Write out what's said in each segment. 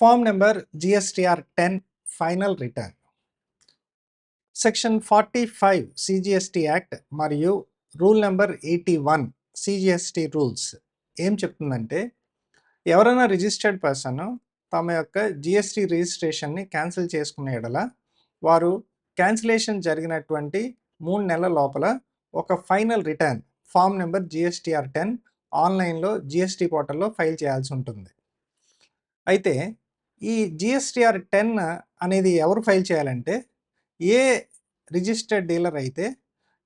Form number GSTR ten final return. Section forty five CGST act మరియు rule number eighty one CGST rules ఏం చెప్తుందంటే ఎవరైనా registered person తమ యొక్క GST రిజిస్ట్రేషన్ని cancel చేసుకునే ఎడల వారు క్యాన్సిలేషన్ జరిగినటువంటి మూడు నెలల లోపల ఒక final return form number GSTR ten ఆన్లైన్లో జిఎస్టి పోర్టల్లో ఫైల్ చేయాల్సి ఉంటుంది. అయితే ఈ జిఎస్టిఆర్ టెన్ అనేది ఎవరు ఫైల్ చేయాలంటే ఏ రిజిస్టర్డ్ డీలర్ అయితే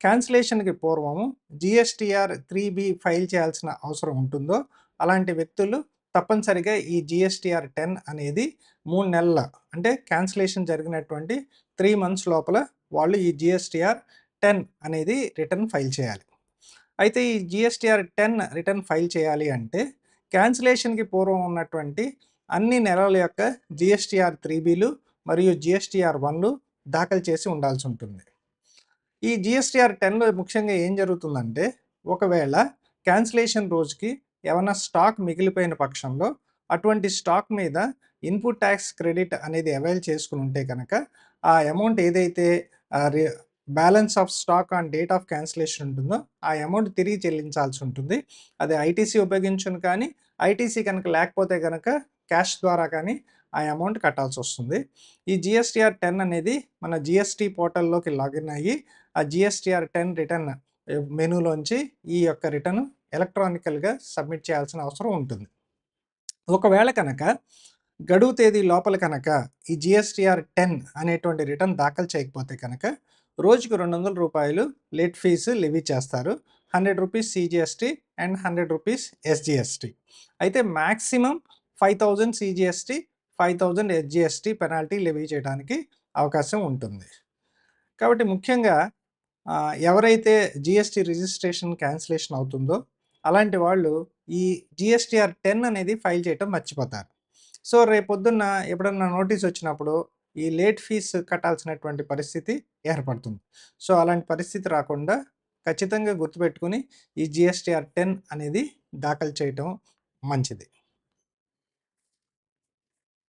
క్యాన్సిలేషన్కి పూర్వము జిఎస్టిఆర్ త్రీ బి ఫైల్ చేయాల్సిన అవసరం ఉంటుందో అలాంటి వ్యక్తులు తప్పనిసరిగా ఈ జిఎస్టిఆర్ టెన్ అనేది మూడు నెలల అంటే క్యాన్సిలేషన్ జరిగినటువంటి త్రీ మంత్స్ లోపల వాళ్ళు ఈ జిఎస్టిఆర్ టెన్ అనేది రిటర్న్ ఫైల్ చేయాలి. అయితే ఈ జిఎస్టిఆర్ టెన్ రిటర్న్ ఫైల్ చేయాలి అంటే క్యాన్సిలేషన్కి పూర్వం ఉన్నటువంటి అన్ని నెలల యొక్క జిఎస్టీఆర్ త్రీ బీలు మరియు జిఎస్టిఆర్ వన్లు దాఖలు చేసి ఉండాల్సి ఉంటుంది. ఈ జిఎస్టీఆర్ టెన్లో ముఖ్యంగా ఏం జరుగుతుందంటే ఒకవేళ క్యాన్సిలేషన్ రోజుకి ఏమైనా స్టాక్ మిగిలిపోయిన పక్షంలో అటువంటి స్టాక్ మీద ఇన్పుట్ ట్యాక్స్ క్రెడిట్ అనేది అవైల్ చేసుకుని ఉంటే కనుక ఆ అమౌంట్ ఏదైతే balance of stock on date of cancellation ఉంటుందో ఆ అమౌంట్ తిరిగి చెల్లించాల్సి ఉంటుంది. అది ఐటీసీ ఉపయోగించును కానీ ఐటీసీ కనుక లేకపోతే కనుక క్యాష్ ద్వారా కానీ ఆ అమౌంట్ కట్టాల్సి వస్తుంది. ఈ జిఎస్టీఆర్ టెన్ అనేది మన జిఎస్టీ పోర్టల్లోకి లాగిన్ అయ్యి ఆ జిఎస్టీఆర్ టెన్ రిటర్న్ మెనూలోంచి ఈ యొక్క రిటర్న్ ఎలక్ట్రానికల్గా సబ్మిట్ చేయాల్సిన అవసరం ఉంటుంది. ఒకవేళ కనుక గడువు తేదీ లోపల కనుక ఈ జిఎస్టీఆర్ టెన్ అనేటువంటి రిటర్న్ దాఖలు చేయకపోతే కనుక రోజుకు రెండు వందల రూపాయలు లేట్ ఫీజు లివీ చేస్తారు. Hundred rupees CGST and hundred rupees SGST అయితే maximum five thousand CGST five thousand SGST penalty levy చేయడానికి అవకాశం ఉంటుంది. కాబట్టి ముఖ్యంగా ఎవరైతే జిఎస్టీ రిజిస్ట్రేషన్ క్యాన్సిలేషన్ అవుతుందో అలాంటి వాళ్ళు ఈ జిఎస్టీఆర్ టెన్ అనేది ఫైల్ చేయటం మర్చిపోతారు. సో రేపొద్దున్న ఎప్పుడన్నా నోటీస్ వచ్చినప్పుడు ఈ లేట్ ఫీజు కట్టాల్సినటువంటి పరిస్థితి ఏర్పడుతుంది. సో అలాంటి పరిస్థితి రాకుండా ఖచ్చితంగా గుర్తుపెట్టుకుని ఈ జిఎస్టీఆర్ టెన్ అనేది దాఖలు చేయటం మంచిది.